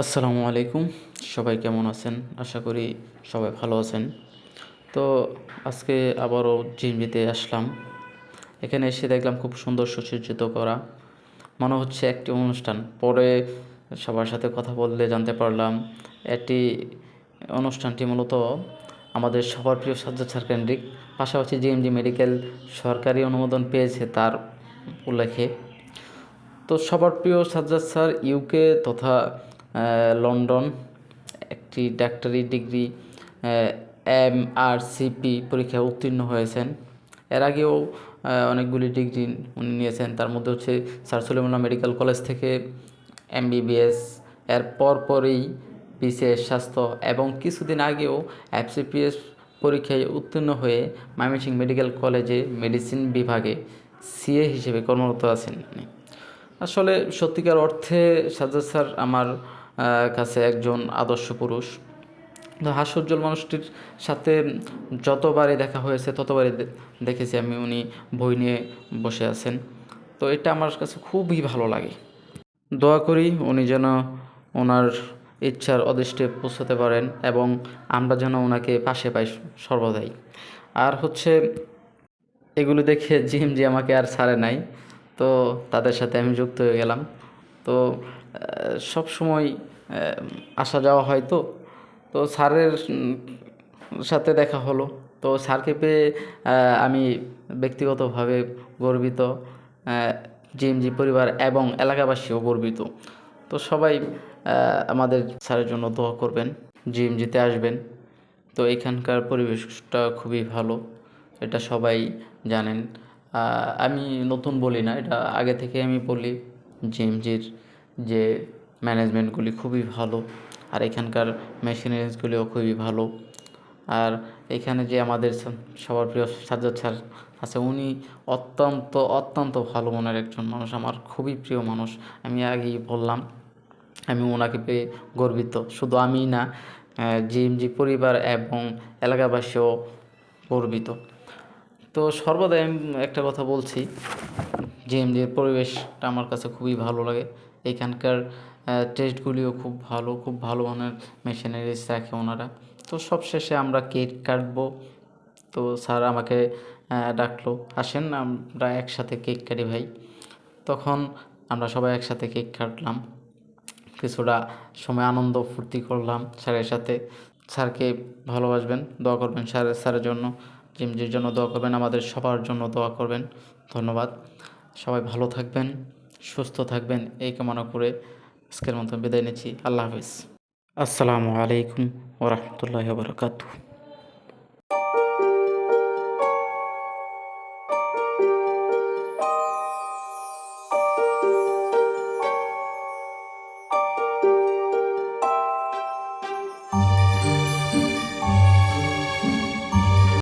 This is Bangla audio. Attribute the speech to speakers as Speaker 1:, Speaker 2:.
Speaker 1: আসসালামু আলাইকুম। সবাই কেমন আছেন? আশা করি সবাই ভালো আছেন। তো আজকে আবারও জিমবিতে আসলাম। এখানে এসে দেখলাম খুব সুন্দর সুসজ্জিত করা। মনে হচ্ছে একটি অনুষ্ঠান। পরে সবার সাথে কথা বললে জানতে পারলাম, এটি অনুষ্ঠানটি মূলত আমাদের সবার প্রিয় সাজ্জাদ স্যার কেন্দ্রিক। পাশাপাশি জিএমজি মেডিকেল সরকারি অনুমোদন পেয়েছে তার উল্লেখে। তো সবার প্রিয় সাজ্জাদ স্যার, ইউকে তথা লন্ডন, একটি ডাক্তারি ডিগ্রি এম আর সিপি পরীক্ষায় উত্তীর্ণ হয়েছেন এর আগেও অনেকগুলি ডিগ্রি উনি নিয়েছেন তার মধ্যে হচ্ছে স্যার সলিমুল্লাহ মেডিকেল কলেজ থেকে এমবিবিএস এর পরপরই বিসিএস স্বাস্থ্য এবং কিছুদিন আগেও এফসিপিএস পরীক্ষায় উত্তীর্ণ হয়ে ময়মনসিংহ মেডিকেল কলেজে মেডিসিন বিভাগে সিএ হিসেবে কর্মরত আছেন। আসলে সত্যিকার অর্থে সাজ্জাদ স্যার, আমার কাছে একজন আদর্শ পুরুষ। তো হাস্যোজ্জ্বল মানুষটির সাথে যতবারই দেখা হয়েছে, ততবারই দেখেছি আমি উনি বই নিয়ে বসে আছেন। তো এটা আমার কাছে খুবই ভালো লাগে। দোয়া করি উনি যেন ওনার ইচ্ছার অদৃষ্টে পৌঁছাতে পারেন এবং আমরা যেন ওনাকে পাশে পাই সর্বদাই। আর হচ্ছে এগুলো দেখে জিম জি আমাকে আর ছাড়ে নাই। তো তাদের সাথে আমি যুক্ত হয়ে গেলাম। তো সব সময় আসা যাওয়া হয় তো। তো স্যারের সাথে দেখা হলো। তো স্যারকে পেয়ে আমি ব্যক্তিগতভাবে গর্বিত জিএমজি পরিবার এবং এলাকাবাসীও গর্বিত। তো সবাই আমাদের স্যারের জন্য দোয়া করবেন, জিএমজিতে আসবেন। তো এখানকার পরিবেশটা খুবই ভালো, এটা সবাই জানেন। আমি নতুন বলি না, এটা আগে থেকে আমি বলি। জিএমজির যে ম্যানেজমেন্টগুলি খুবই ভালো, আর এখানকার মেশিনারিজগুলিও খুবই ভালো। আর এখানে যে আমাদের সবার প্রিয় সাজ্জাদ স্যার আছে, উনি অত্যন্ত অত্যন্ত ভালো মনের একজন মানুষ, আমার খুবই প্রিয় মানুষ। আমি আগেই বললাম, আমি ওনাকে পেয়ে গর্বিত। শুধু আমি না জিএমজি পরিবার এবং এলাকাবাসীও গর্বিত। তো সর্বদাই আমি একটা কথা বলছি জিএমজির পরিবেশটা আমার কাছে খুবই ভালো লাগে। এখানকার টেস্টগুলিও খুব ভালো খুব ভালো মানের মেশিনারিজ রাখে ওনারা। তো সব শেষে আমরা কেক কাটবো। তো স্যার আমাকে ডাকলো, আসেন, আমরা একসাথে কেক কাটি ভাই। তখন আমরা সবাই একসাথে কেক কাটলাম। কিছুটা সময় আনন্দ ফুর্তি করলাম স্যারের সাথে। স্যারকে ভালোবাসবেন, দোয়া করবেন স্যারের স্যারের জন্য। জিমজির জন্য দোয়া করবেন, আমাদের সবার জন্য দোয়া করবেন। ধন্যবাদ। সবাই ভালো থাকবেন, সুস্থ থাকবেন, এই কামনা করে আজকের মতো বিদায় নিচ্ছি। আল্লাহ হাফিজ। আসসালামু আলাইকুম ওরহমতুল্লাহ বরকাতু